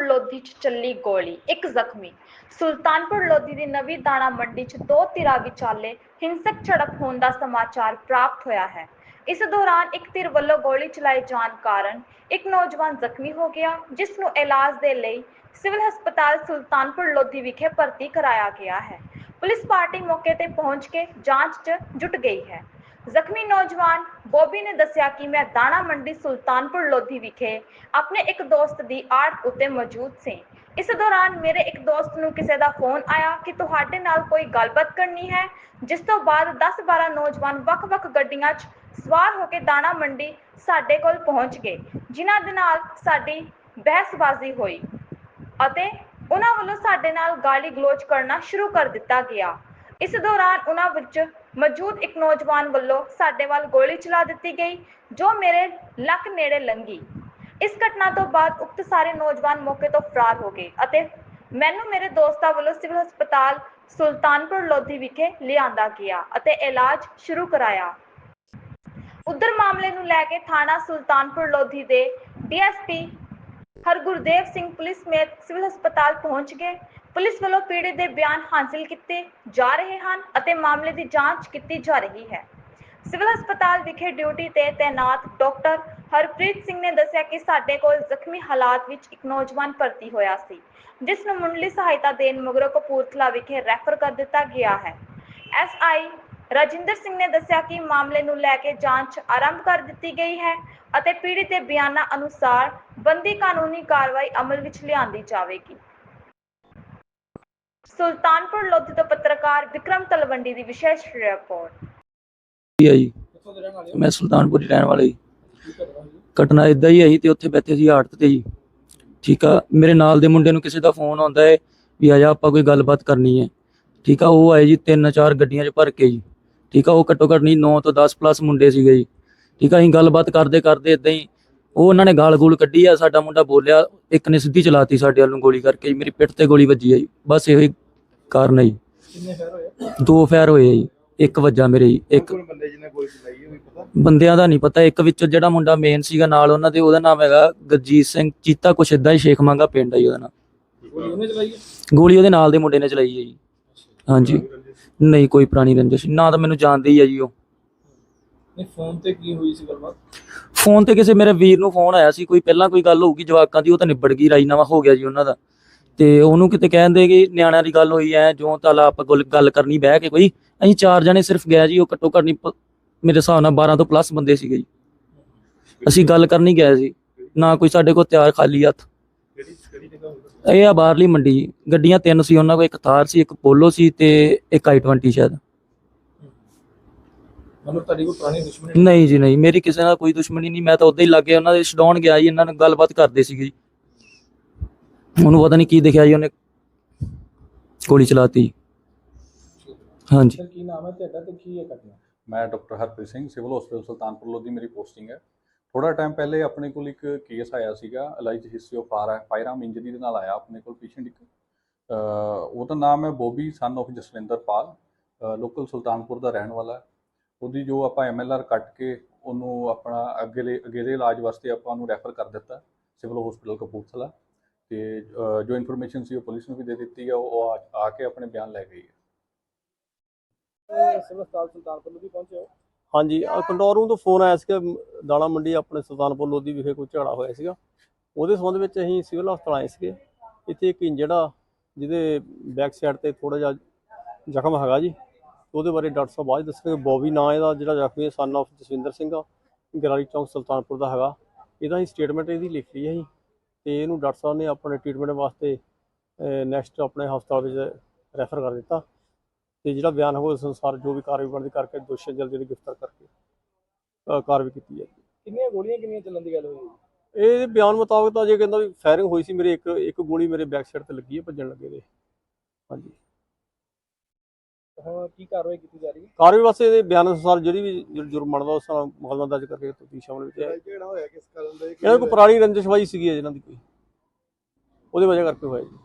ਲੋਧੀ 'ਚ ਚੱਲੀ ਗੋਲੀ, ਇੱਕ ਜ਼ਖਮੀ। ਸੁਲਤਾਨਪੁਰ ਲੋਧੀ ਦੀ ਨਵੀਂ ਦਾਣਾ ਮੰਡੀ 'ਚ ਦੋ ਧਿਰਾਂ ਵਿਚਾਲੇ ਹਿੰਸਕ ਝੜਪ ਹੋਣ ਦਾ ਸਮਾਚਾਰ ਪ੍ਰਾਪਤ ਹੋਇਆ ਹੈ। ਇਸ ਦੌਰਾਨ ਇੱਕ ਧਿਰ ਵੱਲੋਂ ਗੋਲੀ ਚਲਾਏ ਜਾਣ ਕਾਰਨ ਇੱਕ ਨੌਜਵਾਨ ਜ਼ਖਮੀ ਹੋ ਗਿਆ, ਜਿਸ ਨੂੰ ਇਲਾਜ ਦੇ ਲਈ ਸਿਵਲ ਹਸਪਤਾਲ ਸੁਲਤਾਨਪੁਰ ਲੋਧੀ ਵਿਖੇ ਭਰਤੀ ਕਰਾਇਆ ਗਿਆ ਹੈ। ਪੁਲਿਸ ਪਾਰਟੀ ਮੌਕੇ ਤੇ ਪਹੁੰਚ ਕੇ ਜਾਂਚ 'ਚ ਜੁਟ ਗਈ ਹੈ। ਜ਼ਖਮੀ ਨੌਜਵਾਨ ਬੋਬੀ ਨੇ ਦੱਸਿਆ ਕਿ ਮੈਂ ਦਾਣਾ ਮੰਡੀ ਸੁਲਤਾਨਪੁਰ ਲੋਧੀ ਵਿਖੇ ਆਪਣੇ ਇੱਕ ਦੋਸਤ ਦੀ ਆੜਤ ਉੱਤੇ ਮੌਜੂਦ ਸੀ। ਇਸ ਦੌਰਾਨ ਮੇਰੇ ਇੱਕ ਦੋਸਤ ਨੂੰ ਕਿਸੇ ਦਾ ਫੋਨ ਆਇਆ ਕਿ ਤੁਹਾਡੇ ਨਾਲ ਕੋਈ ਗੱਲਬਾਤ ਕਰਨੀ ਹੈ, ਜਿਸ ਤੋਂ ਬਾਅਦ 10-12 ਨੌਜਵਾਨ ਵੱਖ-ਵੱਖ ਗੱਡੀਆਂ 'ਚ ਸਵਾਰ ਹੋ ਕੇ ਦਾਣਾ ਮੰਡੀ ਸਾਡੇ ਕੋਲ ਪਹੁੰਚ ਗਏ, ਜਿਨ੍ਹਾਂ ਦੇ ਨਾਲ ਸਾਡੀ ਬਹਿਸਬਾਜ਼ੀ ਹੋਈ ਅਤੇ ਉਹਨਾਂ ਵੱਲੋਂ ਸਾਡੇ ਨਾਲ ਗਾਲੀ ਗਲੋਚ ਕਰਨਾ ਸ਼ੁਰੂ ਕਰ ਦਿੱਤਾ ਗਿਆ। ਇਸ ਦੌਰਾਨ ਉਹਨਾਂ ਵਿੱਚ ਮੌਜੂਦ ਇੱਕ ਨੌਜਵਾਨ ਵੱਲੋਂ ਸਾਡੇ ਵੱਲ ਗੋਲੀ ਚਲਾ ਦਿੱਤੀ ਗਈ, ਜੋ ਮੇਰੇ ਲੱਕ ਨੇੜੇ ਲੰਗੀ ਇਸ ਘਟਨਾ ਤੋਂ ਬਾਅਦ ਉਕਤ ਸਾਰੇ ਨੌਜਵਾਨ ਮੌਕੇ ਤੋਂ ਫਰਾਰ ਹੋ ਗਏ ਅਤੇ ਮੈਨੂੰ ਮੇਰੇ ਦੋਸਤਾਂ ਵੱਲੋਂ ਸਿਵਲ ਹਸਪਤਾਲ ਸੁਲਤਾਨਪੁਰ ਲੋਧੀ ਵਿਖੇ ਲਿਆਂਦਾ ਗਿਆ ਅਤੇ ਇਲਾਜ ਸ਼ੁਰੂ ਕਰਾਇਆ। ਉਧਰ ਮਾਮਲੇ ਨੂੰ ਲੈ ਕੇ ਥਾਣਾ ਸੁਲਤਾਨਪੁਰ ਲੋਧੀ ਦੇ ਡੀਐਸਪੀ ਹਰਗੁਰਦੇਵ ਸਿੰਘ ਪੁਲਿਸ ਸਮੇਤ ਸਿਵਲ ਹਸਪਤਾਲ ਪਹੁੰਚ ਗਏ। ਪੁਲਿਸ ਵੱਲੋਂ ਪੀੜਤ ਦੇ ਬਿਆਨ ਹਾਸਲ ਕੀਤੇ ਜਾ ਰਹੇ ਹਨ ਅਤੇ ਮਾਮਲੇ ਦੀ ਜਾਂਚ ਕੀਤੀ ਜਾ ਰਹੀ ਹੈ। ਸਿਵਲ ਹਸਪਤਾਲ ਵਿਖੇ ਡਿਊਟੀ ਤੇ ਤਾਇਨਾਤ ਡਾਕਟਰ ਹਰਪ੍ਰੀਤ ਸਿੰਘ ਨੇ ਦੱਸਿਆ ਕਿ ਸਾਡੇ ਕੋਲ ਜ਼ਖਮੀ ਹਾਲਾਤ ਵਿੱਚ ਇੱਕ ਨੌਜਵਾਨ ਭਰਤੀ ਹੋਇਆ ਸੀ, ਜਿਸ ਨੂੰ ਮੁੰਡਲੀ ਸਹਾਇਤਾ ਦੇਣ ਮਗਰੋਂ ਕਪੂਰਥਲਾ ਵਿਖੇ ਰੈਫਰ ਕਰ ਦਿੱਤਾ ਗਿਆ ਹੈ। ਐਸਆਈ ਰਾਜਿੰਦਰ ਸਿੰਘ ਨੇ ਦੱਸਿਆ ਕਿ ਮਾਮਲੇ ਨੂੰ ਲੈ ਕੇ ਜਾਂਚ ਆਰੰਭ ਕਰ ਦਿੱਤੀ ਗਈ ਹੈ ਅਤੇ ਪੀੜਤ ਦੇ ਬਿਆਨਾਂ ਅਨੁਸਾਰ ਬੰਦੀ ਕਾਨੂੰਨੀ ਕਾਰਵਾਈ ਅਮਲ ਵਿੱਚ ਲਿਆਂਦੀ ਜਾਵੇਗੀ। ਸੁਲਤਾਨਪੁਰ ਲੋਧੀ ਤੋਂ ਪੱਤਰਕਾਰ ਵਿਕਰਮ ਤਲਵੰਡੀ ਦੀ ਵਿਸ਼ੇਸ਼ ਰਿਪੋਰਟ। ਹੀ ਆ ਜੀ। ਮੈਂ ਸੁਲਤਾਨਪੁਰੀ ਰਹਿਣ ਵਾਲਾ ਜੀ। ਘਟਨਾ ਇਦਾਂ ਹੀ ਆਈ ਤੇ ਉੱਥੇ ਬੈਠੇ ਸੀ ਆੜਤ ਤੇ ਜੀ। ਠੀਕ ਆ, ਮੇਰੇ ਨਾਲ ਦੇ ਮੁੰਡੇ ਨੂੰ ਕਿਸੇ ਦਾ ਫੋਨ ਆਉਂਦਾ ਹੈ ਵੀ ਆ ਆਪਾਂ ਕੋਈ ਗੱਲਬਾਤ ਕਰਨੀ ਹੈ। ਠੀਕ ਆ, ਉਹ ਆਏ ਜੀ ਤਿੰਨ ਚਾਰ ਗੱਡੀਆਂ 'ਚ ਭਰ ਕੇ ਜੀ। ਠੀਕ ਆ, ਉਹ ਘੱਟੋ ਘੱਟ ਨਹੀਂ 9 ਤੋਂ 10 ਪਲੱਸ ਮੁੰਡੇ ਸੀਗੇ ਜੀ। ਠੀਕ ਆ, ਅਸੀਂ ਗੱਲਬਾਤ ਕਰਦੇ ਕਰਦੇ ਇਦਾਂ ਹੀ ਉਹ ਉਹਨਾਂ ਨੇ ਗਾਲ ਗੂਲ ਕੱਢੀ ਆ ਸਾਡਾ ਮੁੰਡਾ ਬੋਲਿਆ ਇੱਕ ਨੇ ਸਿੱਧੀ ਚਲਾਤੀ ਸਾਡੇ ਵੱਲ ਗੋਲੀ ਕਰਕੇ ਜੀ ਮੇਰੀ ਪਿੱਠ ਤੇ ਗੋਲੀ ਵੱਜੀ ਆ ਜੀ। ਬਸ ਇਹੋ ਹੀ ਕਾਰਨ ਹੈ ਜੀ। ਕਿੰਨੇ ਫੈਰ ਹੋਏ ਦੋ ਫੈਰ ਹੋਏ ਆ ਜੀ ਇੱਕ ਵੱਜਾ ਮੇਰੇ ਜੀ ਇੱਕ ਕੋਲ ਬੰਦੇ ਜਿਹਨੇ ਗੋਲੀ ਚਲਾਈ ਹੈ ਵੀ ਪਤਾ? ਬੰਦਿਆਂ ਦਾ ਨਹੀਂ ਪਤਾ ਇੱਕ ਵਿੱਚੋਂ ਜਿਹੜਾ ਮੁੰਡਾ ਮੇਨ ਸੀਗਾ ਨਾਲ ਉਹਨਾਂ ਦੇ ਉਹਦਾ ਨਾਮ ਹੈਗਾ ਗਰਜੀਤ ਸਿੰਘ ਚੀਤਾ ਕੁਛ ਇਦਾਂ ਹੀ ਸ਼ੇਖ ਮੰਗਾ ਪਿੰਡ ਆ ਜੀ ਉਹਦਾ ਨਾਮ। ਗੋਲੀ ਉਹਨੇ ਚਲਾਈ ਹੈ ਗੋਲੀ ਉਹਦੇ ਨਾਲ ਦੇ ਮੁੰਡੇ ਨੇ ਚਲਾਈ ਹੈ ਜੀ। ਹਾਂਜੀ। ਨਹੀਂ ਕੋਈ ਪੁਰਾਣੀ ਰੰਜਿਸ਼ ਨਾ ਤਾਂ ਮੈਨੂੰ ਜਾਣਦੇ ਹੀ ਆ ਜੀ ਉਹ। ਨਹੀਂ ਫੋਨ ਤੇ ਕੀ ਹੋਈ ਸੀ ਗੱਲਬਾਤ? ਫੋਨ ਤੇ ਕਿਸੇ ਮੇਰੇ ਵੀਰ ਨੂੰ ਫੋਨ ਆਇਆ ਸੀ, ਕੋਈ ਪਹਿਲਾਂ ਕੋਈ ਗੱਲ ਹੋਊਗੀ ਜਵਾਕਾਂ ਦੀ, ਉਹ ਤਾਂ ਨਿਬੜ ਗਈ, ਰਾਜੀਨਾਮਾ ਹੋ ਗਿਆ ਜੀ ਉਹਨਾਂ ਦਾ। ਤੇ ਉਹਨੂੰ ਕਿਤੇ ਕਹਿੰਦੇ ਕਿ ਨਿਆਣਿਆਂ ਦੀ ਗੱਲ ਹੋਈ ਐ ਜੋ ਤਾਲਾ ਆਪਾਂ ਗੱਲ ਕਰਨੀ ਬਹਿ ਕੇ ਕੋਈ, ਅਸੀਂ ਚਾਰ ਜਣੇ ਸਿਰਫ ਗਿਆ ਜੀ, ਉਹ ਘੱਟੋ ਘੱਟ ਨਹੀਂ ਮੇਰੇ ਹਿਸਾਬ ਨਾਲ 12 ਤੋਂ ਪਲੱਸ ਬੰਦੇ ਸੀਗੇ ਜੀ। ਅਸੀਂ ਗੱਲ ਕਰਨੀ ਗਏ ਸੀ, ਨਾ ਕੋਈ ਸਾਡੇ ਕੋਲ ਤਿਆਰ ਖਾਲੀ ਹੱਥ। ਇਹ ਆ ਬਾਹਰਲੀ ਮੰਡੀ ਜੀ, ਗੱਡੀਆਂ ਤਿੰਨ ਸੀ, ਉਹਨਾਂ ਕੋਲ ਇੱਕ ਥਾਰ ਸੀ, ਇੱਕ ਪੋਲੋ ਸੀ ਤੇ ਇੱਕ i20 ਸ਼ਾਇਦ। ਮਤਲਬ ਤੁਹਾਡੀ ਕੋਈ ਪੁਰਾਣੀ ਦੁਸ਼ਮਣੀ ਨਹੀਂ? ਜੀ ਨਹੀਂ। ਮੇਰੀ ਕਿਸੇ ਨਾਲ ਕੋਈ ਦੁਸ਼ਮਣੀ ਨਹੀਂ। ਮੈਂ ਤਾਂ ਉਦਾਂ ਹੀ ਲੱਗੇ ਉਹਨਾਂ ਦੇ ਛਡਾਉਣ ਗਿਆ ਜੀ ਇਹਨਾਂ ਨਾਲ ਗੱਲਬਾਤ ਕਰਦੇ ਸੀਗੇ ਜੀ। ਉਹਨੂੰ ਪਤਾ ਨਹੀਂ ਕੀ ਦਿਖਿਆ ਜੀ ਉਹਨੇ ਗੋਲੀ ਚਲਾਤੀ। ਹਾਂਜੀ। ਸਰ ਕੀ ਨਾਮ ਹੈ ਤੁਹਾਡਾ ਤੇ ਕੀ ਹੈ ਘਟਨਾ ਮੈਂ doctor Harpreet Singh civil hospital Sultanpur Lodhi ਮੇਰੀ ਪੋਸਟਿੰਗ ਹੈ। ਥੋੜਾ ਟਾਈਮ ਪਹਿਲੇ ਆਪਣੇ ਕੋਲ ਇੱਕ ਕੇਸ ਆਇਆ ਸੀਗਾ alleged history of firearm injury ਦੇ ਨਾਲ ਆਇਆ ਆਪਣੇ ਕੋਲ ਪੇਸ਼ੈਂਟ ਇੱਕ। ਉਹਦਾ ਨਾਮ ਹੈ Bobby son of Jaswinder Pal. Local Sultanpur ਦਾ ਰਹਿਣ ਵਾਲਾ ਹੈ। ਉਹਦੀ ਜੋ ਆਪਾਂ ਐਮਐਲਆਰ ਕੱਟ ਕੇ ਉਹਨੂੰ ਆਪਣਾ ਅੱਗੇਲੇ ਅਗੇਲੇ ਇਲਾਜ ਵਾਸਤੇ ਆਪਾਂ ਉਹਨੂੰ ਰੈਫਰ ਕਰ ਦਿੱਤਾ ਸਿਵਲ ਹਸਪੀਟਲ ਕਪੂਰਥਲਾ। ਤੇ ਜੋ ਇਨਫੋਰਮੇਸ਼ਨ ਸੀ ਉਹ ਪੁਲਿਸ ਨੂੰ ਵੀ ਦੇ ਦਿੱਤੀ ਹੈ ਉਹ ਆ- ਆ ਕੇ ਆਪਣੇ ਬਿਆਨ ਲੈ ਗਈ ਹੈ। ਸਿਵਲ ਹਸਪਤਾਲ ਸੁਲਤਾਨਪੁਰ ਨੂੰ ਵੀ ਪਹੁੰਚੇ ਹੋ? ਹਾਂਜੀ ਰੂਮ ਤੋਂ ਫੋਨ ਆਇਆ ਸੀਗਾ ਮ- ਦਾਣਾ ਮੰਡੀ ਆਪਣੇ ਸੁਲਤਾਨਪੁਰ ਲੋਧੀ ਵਿਖੇ ਕੋਈ ਝਗੜਾ ਹੋਇਆ ਸੀਗਾ। ਉਹਦੇ ਸੰਬੰਧ ਵਿੱਚ ਅਸੀਂ ਸਿਵਲ ਹਸਪਤਾਲ ਆਏ ਸੀਗੇ। ਇੱਥੇ ਇੱਕ ਆ ਜਿਹਦੇ ਬੈਕ ਸਾਈਡ ਤੇ ਥੋੜਾ ਜਿਹਾ ਜ਼ਖਮ ਹੈਗਾ ਜੀ। ਉਹਦੇ ਬਾਰੇ ਡਾਕਟਰ ਸਾਹਿਬ ਬਾਅਦ ਦੱਸਣਗੇ। ਬੋਬੀ ਨਾਂ ਇਹਦਾ ਜਿਹੜਾ ਜ਼ਖਮੀ ਹੈ ਸਨ of ਜਸਵਿੰਦਰ ਸਿੰਘ ਆ। ਗਰਾਰੀ ਚੌਂਕ ਸੁਲਤਾਨਪੁਰ ਦਾ ਹੈਗਾ। ਇਹਦਾ ਅਸੀਂ ਸਟੇਟਮੈਂਟ ਇਹਦੀ ਲਿਖ ਲਈ ਹੈ ਜੀ। ਤੇ ਇਹਨੂੰ ਡਾਕਟਰ ਸਾਹਿਬ ਨੇ ਆਪਣੇ ਟ੍ਰੀਟਮੈਂਟ ਵਾਸਤੇ ਨੈਕਸਟ ਆਪਣੇ ਹਸਪਤਾਲ ਵਿੱਚ ਰੈਫਰ ਕਰ ਦਿੱਤਾ। ਤੇ ਜਿਹੜਾ ਬਿਆਨ ਹੋਇਆ ਉਸ ਅਨੁਸਾਰ ਜੋ ਵੀ ਕਾਰਵਾਈ ਬਣਦੀ ਕਰਕੇ ਦੋਸ਼ੀ ਜਲਦੀ ਜਲਦੀ ਗ੍ਰਿਫਤਾਰ ਕਰਕੇ ਕਾਰਵਾਈ ਕੀਤੀ ਜਾਏਗੀ ਕਿੰਨੀਆਂ ਗੋਲੀਆਂ ਕਿੰਨੀਆਂ ਚੱਲਣ ਦੀ ਗੱਲ ਹੋਈ ਇਹ ਬਿਆਨ ਮੁਤਾਬਕ ਤਾਂ ਜੇ ਕਹਿੰਦਾ ਵੀ ਫਾਇਰਿੰਗ ਹੋਈ ਸੀ ਮੇਰੇ ਇੱਕ ਇੱਕ ਗੋਲੀ ਮੇਰੇ ਬੈਕ ਸਾਈਡ ਤੇ ਲੱਗੀ ਹੈ ਭੱਜਣ ਲੱਗੇ ਦੇ ਹਾਂਜੀ ਹੁਣ ਕੀ ਕਾਰਵਾਈ ਕੀਤੀ ਜਾ ਰਹੀ ਹੈ? ਕਾਰਵਾਈ ਵਾਸਤੇ ਇਹਦੇ ਬਿਆਨ ਅਨੁਸਾਰ ਜਿਹੜੀ ਵੀ ਜੁਰ- ਜੁਰਮ ਬਣਦਾ ਉਸ ਨਾਲ ਮੁਕੱਦਮਾ ਦਰਜ ਕਰਕੇ ਤਫਤੀਸ਼ ਸ਼ਾਮਲ ਵਿੱਚ ਹੈ। ਕਿਹੜਾ ਹੋਇਆ ਕਿਸ ਕਾਰਨ ਦਾ ਇਹਨਾਂ ਕੋਈ ਪੁਰਾਣੀ ਰੰਜਿਸ਼ਬਾਜੀ ਸੀਗੀ ਹੈ ਜਿਹਨਾਂ ਦੀ ਕੋਈ। ਉਹਦੇ ਵਜ੍ਹਾ ਕਰਕੇ ਹੋਇਆ ਜੀ।